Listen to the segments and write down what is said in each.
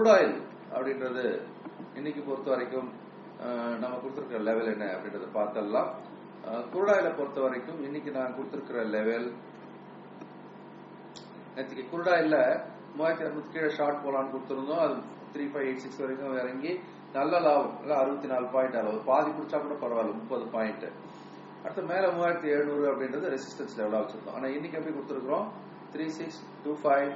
Crude oil அப்படின்றது இன்னைக்கு பொறுத்த வரைக்கும் நம்ம கொடுத்துருக்கிற லெவல் என்ன அப்படின்றத பார்த்தலாம் குரூட் ஆயிலை பொறுத்த வரைக்கும் இன்னைக்கு நான் கொடுத்துருக்கிற லெவல் நேற்றுக்கு குரூட் ஆயில மூவாயிரத்தி அறுநூத்தி கீழே ஷார்ட் போலான்னு கொடுத்துருந்தோம். அது த்ரீ ஃபைவ் எயிட் சிக்ஸ் வரைக்கும் இறங்கி நல்ல லாபம். அறுபத்தி நாலு பாயிண்ட் அளவு. பாதி பிடிச்சா கூட பரவாயில்ல முப்பது பாயிண்ட் அடுத்து மேல மூவாயிரத்தி எழுநூறு அப்படின்றது ரெசிஸ்டன்ஸ் லெவலாக வச்சிருந்தோம். ஆனா இன்னைக்கு எப்படி கொடுத்துருக்கோம் three six two five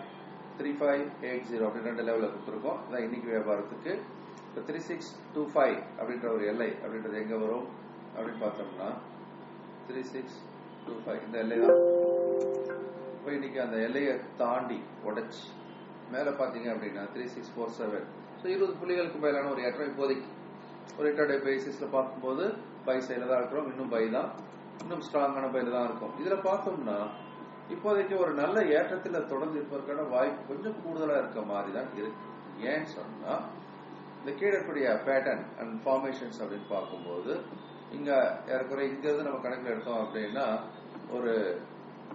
three five eight zero அப்படின்னு ரெண்டு லெவலில் கொடுத்துருக்கோம். அதான் இன்னைக்கு வியாபாரத்துக்கு. இப்போ த்ரீ சிக்ஸ் டூ ஃபைவ் அப்படின்ற ஒரு எல்லை அப்படின்றது எங்க வரும் அப்படின்னு பார்த்தோம்னா த்ரீ சிக்ஸ் டூ ஃபைவ் இந்த எல்லை தான். இப்போ இன்னைக்கு அந்த எல்லையை தாண்டி உடைச்சு மேல பாத்தீங்க அப்படின்னா three six four seven so இருபது புள்ளிகளுக்கு மேலான ஒரு ஏற்றம் இப்போதைக்கு. ஒரு இன்டர்டே பேசிஸ்ல பார்க்கும்போது பை சைடில் தான் இருக்கிறோம். இன்னும் பை தான். இன்னும் ஸ்ட்ராங்கான பையில் தான் இருக்கும். இதுல பார்த்தோம்னா இப்போதைக்கு ஒரு நல்ல ஏற்றத்துல தொடர்ந்து இருப்பதற்கான வாய்ப்பு கொஞ்சம் கூடுதலா இருக்க மாதிரி தான் இருக்கு. ஏன்னு சொன்னா இந்த கீழே இருக்கக்கூடிய பேட்டர்ன் அண்ட் ஃபார்மேஷன்ஸ் அப்படின்னு பார்க்கும்போது இங்க ஏறக்குறைய இங்க இருந்து நம்ம கணக்கில் எடுத்தோம் அப்படின்னா ஒரு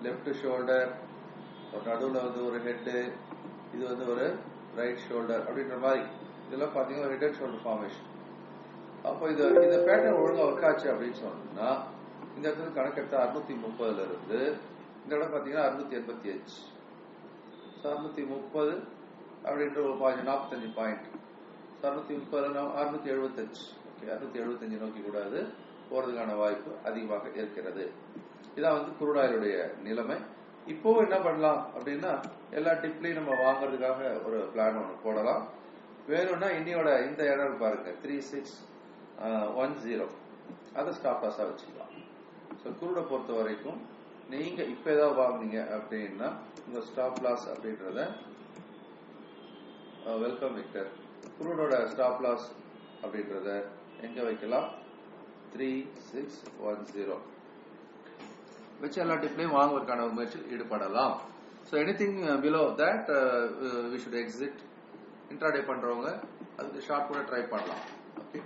லெஃப்ட் ஷோல்டர் ஒரு நடுவில் வந்து ஒரு ஹெட்டு இது வந்து ஒரு ரைட் ஷோல்டர் அப்படின்ற மாதிரி. இதெல்லாம் பார்த்தீங்கன்னா ஹெட் அண்ட் ஷோல்டர் ஃபார்மேஷன் அப்போ இது இந்த பேட்டர்ன் ஒழுங்கா ஒர்க் ஆச்சு அப்படின்னு சொன்னா இந்த இடத்துல கணக்கெடுத்த அறுநூத்தி முப்பதுல இருந்து இந்த இடம் பார்த்தீங்கன்னா அறுநூத்தி எண்பத்தி அஞ்சு. அறுநூத்தி முப்பது அப்படின்ற ஒரு பாயிண்ட் நாற்பத்தஞ்சு பாயிண்ட் அறுநூத்தி முப்பது அறுநூத்தி எழுபத்தஞ்சு. ஓகே அறுநூத்தி எழுபத்தஞ்சு நோக்கி கூடாது போறதுக்கான வாய்ப்பு அதிகமாக இருக்கிறது. இதான் வந்து குருடாயருடைய நிலைமை. இப்போ என்ன பண்ணலாம் அப்படின்னா எல்லா டிப்லையும் நம்ம வாங்குறதுக்காக ஒரு பிளான் ஒன்று போடலாம். வேணும்னா இன்னியோட இந்த இடம் பாருங்க த்ரீ சிக்ஸ் ஒன் ஜீரோ அதை ஸ்டாப் லாஸாக வச்சுக்கலாம். ஸோ குருடை பொறுத்த வரைக்கும் நீங்க இப்ப ஏதாவது வாங்குனீங்க அப்படின்னா உங்க ஸ்டாப் லாஸ் அப்படின்றத வெல்கம் விக்டர் குரூடோட ஸ்டாப் லாஸ் அப்படின்றத எங்க வைக்கலாம்? த்ரீ சிக்ஸ் ஒன் ஜீரோ வச்சு எல்லா டிப்லையும் வாங்குவதற்கான முயற்சியில் ஈடுபடலாம். So anything below that we should exit intraday பண்றவங்க அதுக்கு ஷார்ட் கூட ட்ரை பண்ணலாம். ஓகே